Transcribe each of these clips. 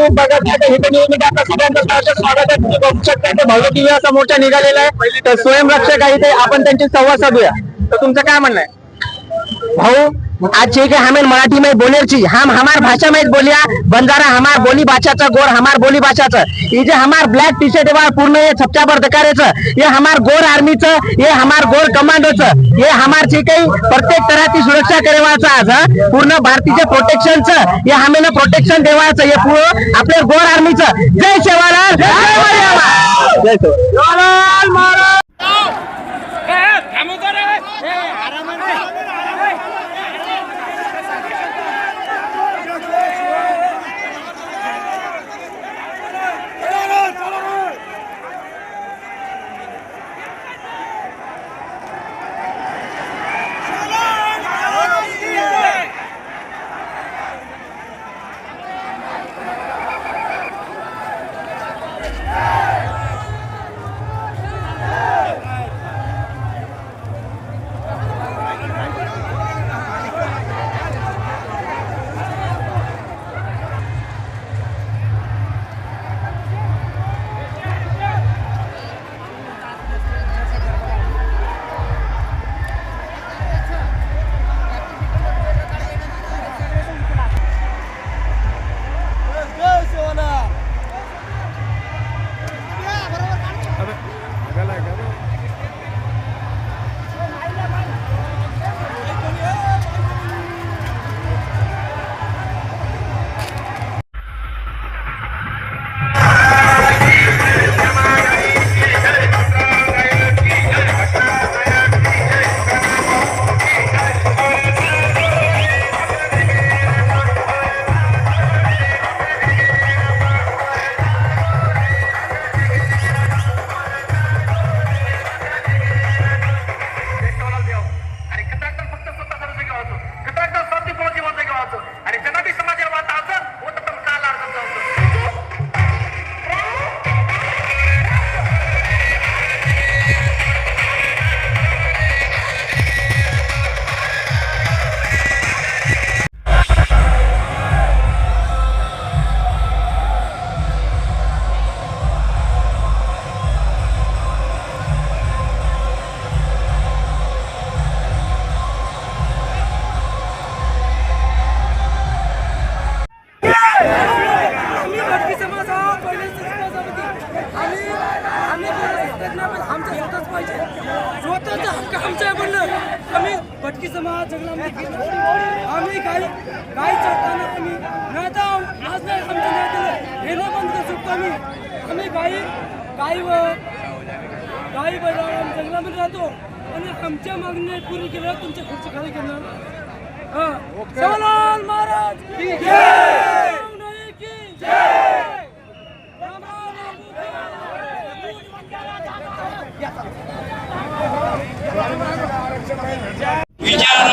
बघत आहे. आपल्या सगळ्यांचं स्वागत आहे. तुम्ही बघू शकता भव्य दिव्य असा निघालेला आहे. तर स्वयंरक्षक आहे ते. आपण त्यांची संवाद साधूया तर तुमचं काय म्हणणं आहे? भाऊ? आज ठीक है हमें मराठी में बोले छी हम हमार भाषा में बोलिया बंजारा हमार बोली भाषाचं गोर हमार बोली भाषाचं ये जे हमार ब्लॅक टी शर्ट वा पूर्ण हे छपच्यावर दकारेचं हे हमार गोर आर्मीचं हे हमार गोर कमांडोचं हे हमार जे काही प्रत्येक तऱ्हाची सुरक्षा करेवाचं आज हं. पूर्ण भारतीय प्रोटेक्शनचं हे हमें प्रोटेक्शन देवाचं हे पूर्ण आपल्या गोर आर्मीचं जय शेवालाल जय. जय Yes! भटकी समाज जगलामध्ये आम्ही गाई गाई चरताना आम्ही नाही तर आज नाही आमचं नाही दिलं हे नाही बंद शकतो आम्ही. आम्ही गाई बैल आम्ही जंगलामध्ये राहतो. आणि आमच्या मागण्या पुरी केल्या तुमच्या खुर्ची खाली करणार हा. महाराज जय नाही की जय विचार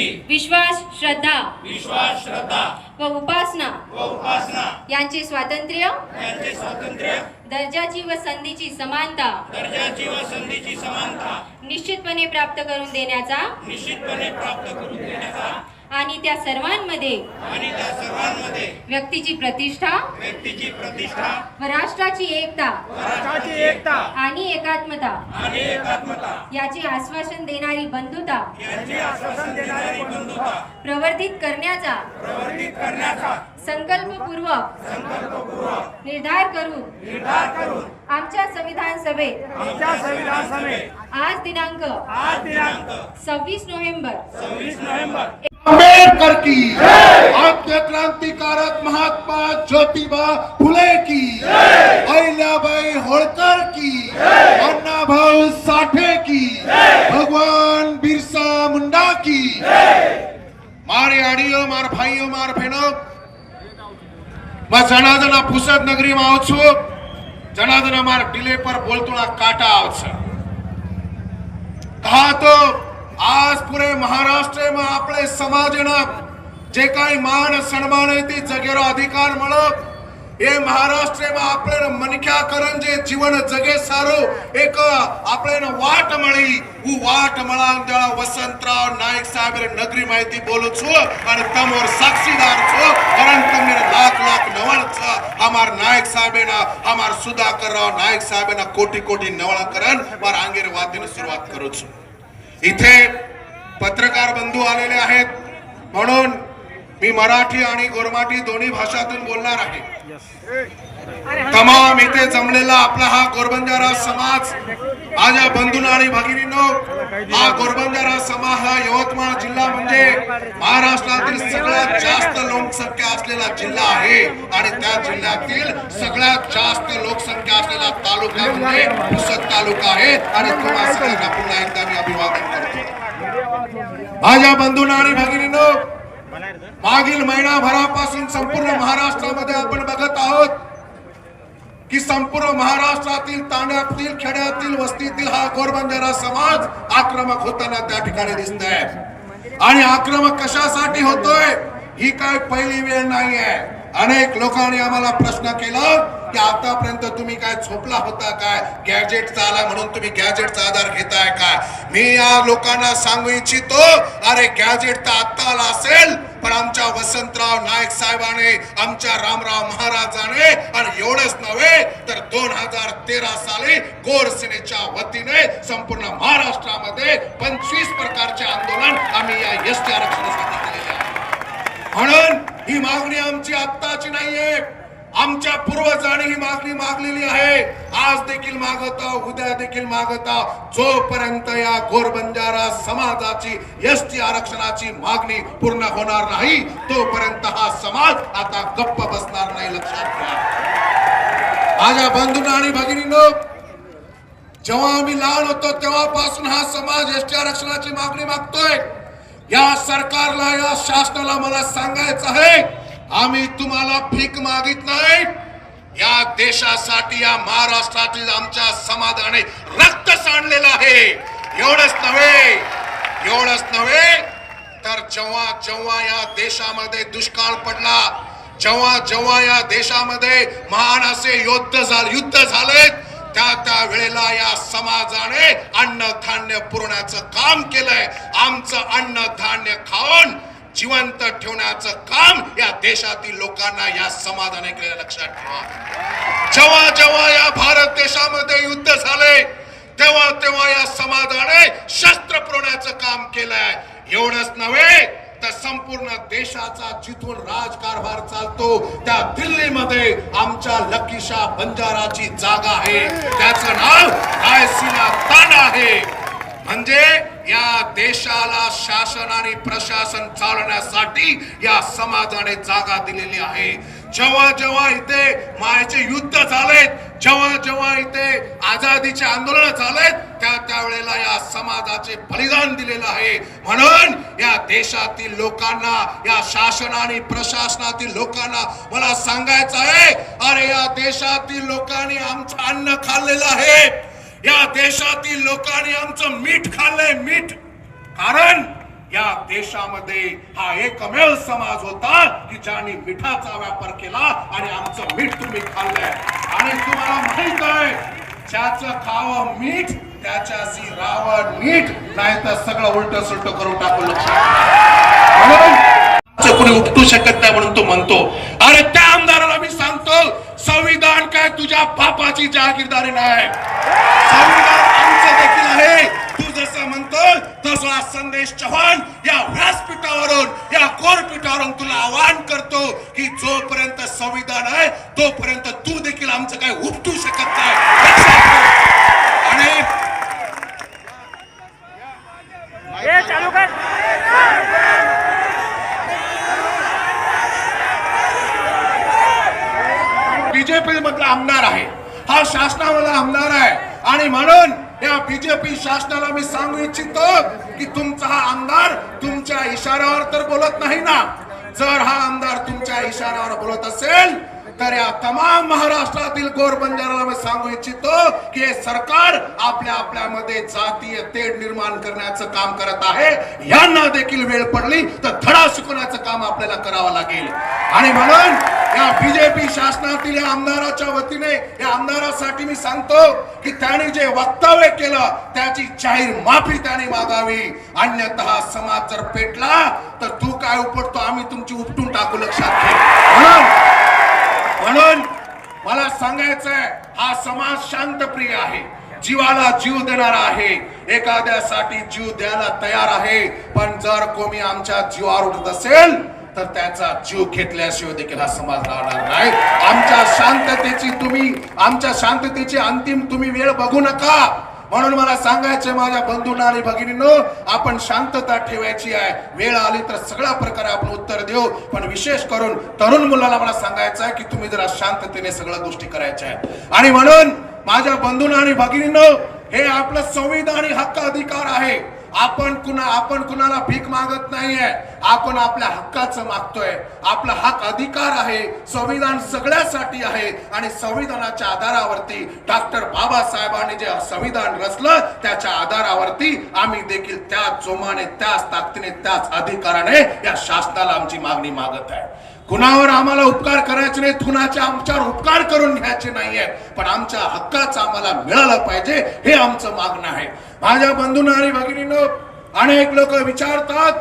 अभिव्यक्ती विश्वास श्रद्धा विश्वास श्रद्धा व उपासना व उपासना यांचे स्वातंत्र्य यांचे स्वातंत्र्य दर्जाची व संधीची समानता दर्जाची व संधीची समानता निश्चितपणे प्राप्त करून देण्याचा निश्चितपणे प्राप्त करून देण्याचा आणि त्या सर्वांमध्ये आणि त्या सर्वांमध्ये व्यक्तीची प्रतिष्ठा व्यक्तीची प्रतिष्ठा व राष्ट्राची एकता राष्ट्राची एकता आणि एकात्मता आणि एकात्मता. याचे आश्वासन देणारी बंधुता यांचे आश्वासन देणारी बंधुता. प्रवर्धित करण्याचा प्रवर्तित करण्याचा. संकल्पपूर्वक निर्धार करून निर्धार करून आमच्या संविधान सभेत आमच्या संविधान सभेत आज दिनांक आज दिनांक सव्वीस नोव्हेंबर सव्वीस नोव्हेंबर आंबेडकर की भारतीय क्रांतिकारक महात्मा ज्योतिबा फुले की। अहिल्याबाई होळकर की। अण्णाभाऊ साठे की। भगवान बिरसा मुंडा की। मारे आडियो मार भाइयो मार बहनों मैं जनाजना फुसद नगरी में आऊ છું જનાદના માર ડિલે પર બોલતોના કાંટા આવશે કહા तो आज पुरे महाराष्ट्र में आपले समाजना जे काही मान सन्मान आहे ती जगेरो अधिकार મળપ એ મહારાષ્ટ્રમાં આપણે મનખ્યા કરન જે જીવન જગે સારો એક આપણે વાટ મળી હું વાટ મળાંદળા વસંતરાવ નાયક સાહેબ નગરી માહિતી બોલું છું અને તમોર સાક્ષીદાર છો કારણ તમને લાખ લાખ નવળ છે અમાર નાયક સાહેબેના અમાર સુધાકર राव नायक साहेबांना कोटी कोटी नवळ करण वर अंगेर वाद्याने सुरुवात करू છું इथे पत्रकार बंधू आलेले आहेत. म्हणून मी मराठी आणि गोरमाठी दोन्ही भाषातून बोलणार आहे. तमाम इथे जमलेला आपला हा गोरबंजारा समाज आज या बंधून आणि भगिनीनो हा गोरबंजारा समाज हा यवतमाळ जिल्हा म्हणजे महाराष्ट्रातील सगळ्यात जास्त लोकसंख्या असलेला जिल्हा आहे. आणि त्या जिल्ह्यातील सगळ्यात जास्त लोकसंख्या असलेला तालुका म्हणजे पुसद तालुका आहे. आणि तुम्हा सगळ्यांना पुन्हा एकदा मी अभिवादन करतो. माझ्या बंधूंना आणि भगिनीनो मागील महिनाभरापासून संपूर्ण महाराष्ट्रामध्ये आपण बघत आहोत. की संपूर्ण महाराष्ट्रातील तांड्यातील खेड्यातील वस्तीतील हा गोरबंजारा समाज आक्रमक होताना त्या ठिकाणी दिसत आहे आणि आक्रमक कशासाठी होतोय? ही काय पहिली वेळ नाहीये. अनेक लोकांनी आम्हाला प्रश्न केला की आतापर्यंत तुम्ही काय झोपला होता काय? गॅजेटचा आला म्हणून तुम्ही गॅजेटचा आधार घेताय काय? मी या लोकांना सांगू इच्छितो अरे गॅजेट तर आत्ता आला असेल पण आमच्या वसंतराव नाईक साहेबाने आमच्या रामराव महाराजाने आणि एवढंच नव्हे तर दोन हजार तेरा साली गोर सेनेच्या वतीने संपूर्ण महाराष्ट्रामध्ये पंचवीस प्रकारचे आंदोलन आम्ही या एस टी आरक्षणासाठी केलेले आहे. म्हणून ही मागणी आमची आत्ताची नाहीये. आमच्या पूर्वजांनी ही मागणी मागलेली आहे. आज देखील मागत उद्या देखील मागत जोपर्यंत या गोरबंजारा समाजाची एस टी आरक्षणाची मागणी पूर्ण होणार नाही तोपर्यंत हा समाज आता गप्प बसणार नाही लक्षात घ्या. माझ्या बंधूंना आणि भगिनीनो जेव्हा आम्ही लहान होतो तेव्हापासून हा समाज एस टी आरक्षणाची मागणी मागतोय. या सरकारला या शासनाला मला सांगायचं आहे आम्ही तुम्हाला भीक मागित नाही. या देशासाठी या महाराष्ट्रातील आमच्या समाजाने रक्त सांडलेलं आहे. एवढंच नव्हे एवढंच नव्हे. तर जेव्हा जेव्हा या देशामध्ये दुष्काळ पडला जेव्हा जेव्हा या देशामध्ये महान असे युद्ध झाले युद्ध झालेत त्या त्या वेळेला या समाजाने अन्नधान्य पुरवण्याचं काम केलंय. आमचं अन्नधान्य खाऊन जिवंत ठेवण्याचं काम या देशातील लोकांना या समाजाने केलं लक्षात ठेवा. जेव्हा जेव्हा या भारत देशामध्ये युद्ध झाले तेव्हा तेव्हा या समाजाने शस्त्र पुरवण्याचं काम केलंय. एवढंच नव्हे तर संपूर्ण देशाचा जिथून राजकारभार चालतो त्या दिल्लीमध्ये आमच्या लकीशा बंजाराची जागा आहे. त्याचं नाव रायसीना ताना आहे. म्हणजे या देशाला शासन आणि प्रशासन चालवण्यासाठी या समाजाने जागा दिलेली आहे. जेव्हा जेव्हा इथे मायाचे युद्ध झालेत जेव्हा जेव्हा इथे आझादीचे आंदोलन झालेत त्या त्यावेळेला या समाजाचे बलिदान दिलेलं आहे. म्हणून या देशातील लोकांना या शासन आणि प्रशासनातील लोकांना मला सांगायचं आहे अरे या देशातील लोकांनी आमचं अन्न खाल्लेलं आहे. या देशातील लोकांनी आमचं मीठ खाल्लंय मीठ. कारण या देशामध्ये हा एकमेव समाज होता की ज्यांनी मिठाचा व्यापार केला आणि आमचं मीठ तुम्ही खाल्लंय. आणि तुम्हाला माहीत आहे ज्याचं खावं मीठ त्याच्याशी रावण मीठ नाही तर सगळं उलट सुलट करून टाकू लक्षात म्हणून आमचं कोणी शकत नाही म्हणून तो म्हणतो अरे त्या आमदाराला काय तुझ्या पापाची जहागीरदारी नाही. संविधान आमचं देखील आहे. तू जसं म्हणतो तसा संदेश चव्हाण या व्यासपीठावरून या कोरपीठावरून तुला आवाहन करतो की जोपर्यंत संविधान आहे तोपर्यंत तू देखील आमचं काय उपटू शकत नाही. लक्षात ठेव. आणि बीजेपी मधला आमदार आहे. हा शासनामधला आमदार आहे. आणि म्हणून या बीजेपी शासनाला मी सांगू इच्छितो की तुमचा हा आमदार तुमच्या इशाऱ्यावर तर बोलत नाही ना. जर हा आमदार तुमच्या इशाऱ्यावर बोलत असेल तर या तमाम महाराष्ट्रातील गोरबंजाराला मी सांगू इच्छितो की हे सरकार आपल्या आपल्यामध्ये जातीय तेढ निर्माण करण्याचं काम करत आहे. यांना देखील वेळ पडली तर धडा शिकवण्याचं काम आपल्याला करावं लागेल. आणि म्हणून या बीजेपी शासनातील या आमदाराच्या वतीने या आमदारासाठी मी सांगतो की त्याने जे वक्तव्य केलं त्याची जाहीर माफी त्याने मागावी. अन्यथा समाज जर पेटला तर तू काय उपटतो? आम्ही तुमची उपटून टाकू लक्षात घे म्हणून मला सांगायचंय हा समाज शांतप्रिय आहे. जीवाला जीव देणारा आहे. एखाद्यासाठी जीव द्यायला तयार आहे. पण जर कोणी आमच्या जीवावर उठत असेल तर त्याचा जीव घेतल्याशिवाय देखील हा समाज राहणार नाही. आमच्या शांततेची तुम्ही आमच्या शांततेची अंतिम तुम्ही वेळ बघू नका. म्हणून मला सांगायचंय माझ्या बंधूंना आणि भगिनींनो आपण शांतता ठेवायची आहे. वेळ आली तर सगळ्या प्रकारे आपण उत्तर देऊ. पण विशेष करून तरुण मुलाला मला सांगायचं आहे की तुम्ही जरा शांततेने सगळ्या गोष्टी करायच्या आहेत. आणि म्हणून माझ्या बंधूंना आणि भगिनींनो हे आपलं संविधानिक हक्क अधिकार आहे. आपण कुणा आपण कुणाला भीक मागत नाहीये. आपण आपल्या हक्काचं मागतोय. आपला हक अधिकार आहे. संविधान सगळ्यासाठी आहे. आणि संविधानाच्या आधारावरती डॉक्टर बाबासाहेबांनी जे संविधान रचलं त्याच्या आधारावरती आम्ही देखील त्याच जोमाने त्याच ताकदीने त्याच अधिकाराने या शासनाला आमची मागणी मागत आहे. कुणावर आम्हाला उपकार करायचे नाही कुणाचे आमच्यावर उपकार करून घ्यायचे नाहीये. पण आमच्या हक्काचं आम्हाला मिळालं पाहिजे हे आमचं मागणं आहे. माझ्या बंधूंना आणि भगिनीनं अनेक लोक विचारतात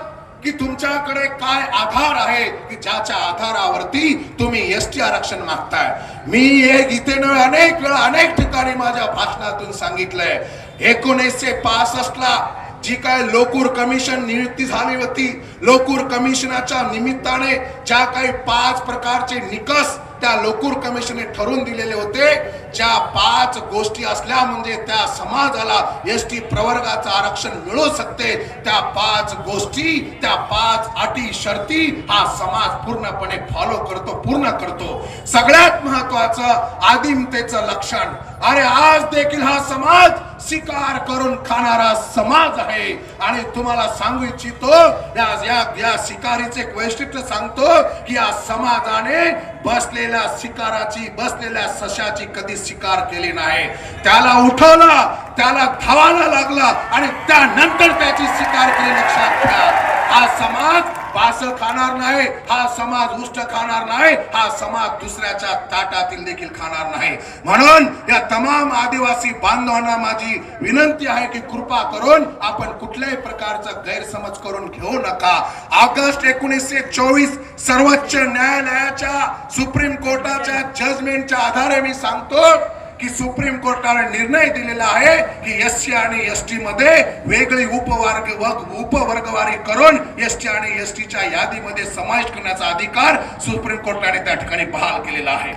की तुमच्याकडे काय आधार आहे? की ज्याच्या आधारावरती तुम्ही एस टी आरक्षण मागताय? मी हे गीतेनं अनेक वेळा अनेक ठिकाणी माझ्या भाषणातून सांगितलंय. एकोणीसशे पासष्ट ला जी काय लोकूर कमिशन नियुक्ती झाली होती लोकूर कमिशनाच्या निमित्ताने ज्या काही पाच प्रकारचे निकष त्या लोकूर कमिशनने ठरवून दिलेले होते ज्या पाच गोष्टी असल्या म्हणजे त्या समाजाला एस टी प्रवर्गाचं आरक्षण मिळू शकते. त्या पाच गोष्टी त्या पाच अटी शर्ती हा समाज पूर्णपणे फॉलो करतो पूर्ण करतो. सगळ्यात महत्वाचं आदिमतेचं लक्षण. अरे आज देखील हा समाज शिकार करून खाणारा समाज आहे. आणि तुम्हाला सांगू इच्छितो या या या शिकारीचे वैशिष्ट्य सांगतो की या समाजाने बसलेल्या शिकाराची बसलेल्या सशाची कधी शिकार केली नाही. त्याला उठवला त्याला धावायला लागला आणि त्यानंतर त्याची शिकार केली लक्षात घ्या हा समाज पास खाणार नाही हा समाज उष्ट खाणार नाही हा समाज दुसऱ्याच्या ताटातील देखील खाणार नाही. म्हणून या तमाम आदिवासी बांधवांना माझी विनंती आहे की कृपा करून आपण कुठल्याही प्रकारचा गैरसमज करून घेऊ नका. ऑगस्ट एकोणीसशे चोवीस सर्वोच्च न्यायालयाच्या सुप्रीम कोर्टाच्या जजमेंटच्या आधारे मी सांगतो की सुप्रीम कोर्टाने निर्णय दिलेला आहे की एस सी आणि एस टी मध्ये वेगळी उपवर्ग उपवर्गवारी करून एस टी आणि एस टीच्या यादीमध्ये समाविष्ट करण्याचा अधिकार सुप्रीम कोर्टाने त्या ठिकाणी बहाल केलेला आहे.